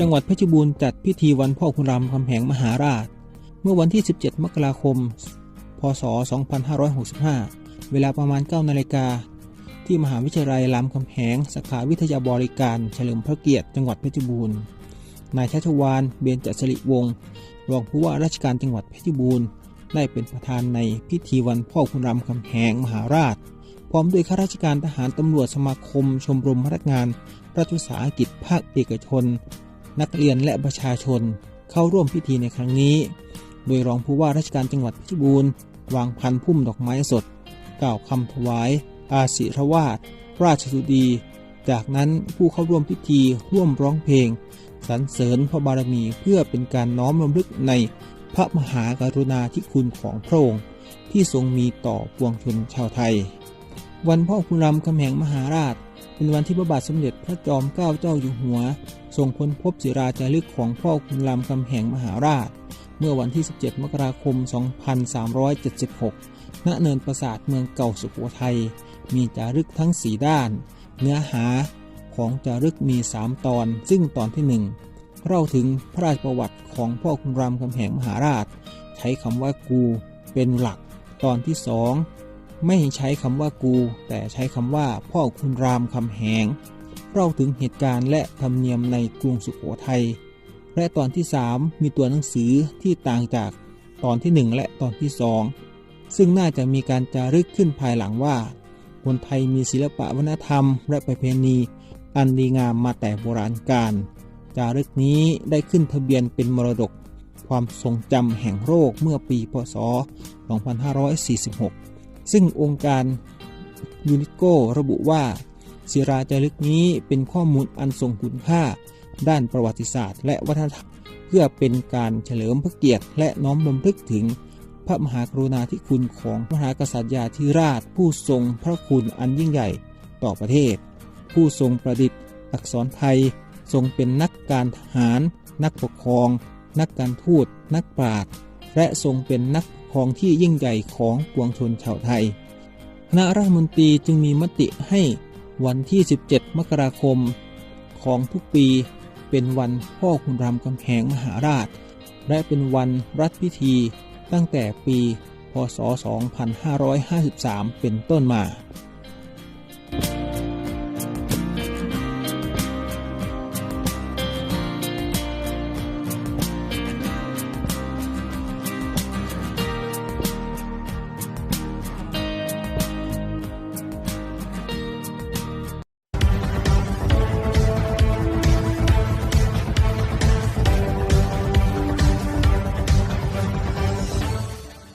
จังหวัดเพชรบูรณ์จัดพิธีวันพ่อคุณรามคำแหงมหาราช เมื่อวันที่ 17 มกราคม พศ 2565 เวลาประมาณ 9 นาฬิกา ที่มหาวิทยาลัยรามคำแหง สาขาวิทยาบริการเฉลิมพระเกียรติจังหวัดเพชรบูรณ์ นายชัชวาน เบญจสิริวงศ์รองผู้ว่าราชการจังหวัดเพชรบูรณ์ ได้เป็นประธานในพิธีวันพ่อคุณรามคำแหงมหาราช พร้อมด้วยข้าราชการทหารตำรวจสมาคม ชมรมพนักงานรัฐวิสาหกิจภาคเอกชน นักเรียนและประชาชนเข้าร่วมพิธีในครั้งนี้ โดยรองผู้ว่าราชการจังหวัดพชรบูรวางพันพุ่มดอกไม้สด กล่าวคำถวาย อาศิรวาสราชสุดี จากนั้นผู้เข้าร่วมพิธีร่วมร้องเพลงสรรเสริญพระบารมีเพื่อเป็นการน้อมรำลึกในพระมหากรุณาธิคุณของพระองค์ที่ทรงมีต่อปวงชนชาวไทย วันพ่อคุณรามคำแหงมหาราช เป็นวันที่พระบาทสมเด็จพระจอมเกล้าเจ้าอยู่หัวทรงค้นพบศิราจารึกของพ่อคุณรามคำแหงมหาราช เมื่อวันที่ 17 มกราคม 2376 ณ เนินปราสาทเมืองเก่าสุโขทัย มีจารึกทั้ง 4 ด้าน เนื้อหาของจารึกมี 3 ตอน ซึ่งตอนที่ 1 เล่าถึงพระราชประวัติของพ่อคุณรามคำแหงมหาราช ใช้คำว่ากูเป็นหลัก ตอนที่สอง ไม่ใช้คำว่ากู แต่ใช้คำว่าพ่อคุณรามคำแหงเล่าถึงเหตุการณ์และธรรมเนียมในกรุงสุโขทัยและตอนที่ 3 มีตัวหนังสือที่ต่างจากตอนที่ 1 และตอนที่ 2 ซึ่งน่าจะมีการจารึกขึ้นภายหลังว่า คนไทยมีศิลปะวัฒนธรรม และประเพณี อันดีงามมาแต่โบราณกาลจารึกนี้ได้ขึ้นทะเบียนเป็นมรดกความทรงจำแห่งโลกเมื่อปีพศ 2546 ซึ่งองค์การยูนิโกระบุว่า ศิราจารึกนี้เป็นข้อมูลอันทรงคุณค่า ด้านประวัติศาสตร์ และวัฒนธรรมเพื่อเป็นการเฉลิมพระเกียรติ และน้อมรำลึกถึงพระมหากรุณาธิคุณของมหากษัตริยาธิราช ผู้ทรงพระคุณอันยิ่งใหญ่ต่อประเทศ ผู้ทรงประดิษฐ์ อักษรไทย ทรงเป็นนักการทหาร นักปกครอง นักการทูต นักปราชญ์ และทรงเป็นนักครองที่ยิ่งใหญ่ของปวงชนชาวไทย คณะรัฐมนตรีจึงมีมติให้วันที่ 17 มกราคม ของทุกปีเป็นวันพ่อคุณรามคำแหงมหาราช และเป็นวันรัฐพิธีตั้งแต่ปี พศ 2553 เป็นต้นมา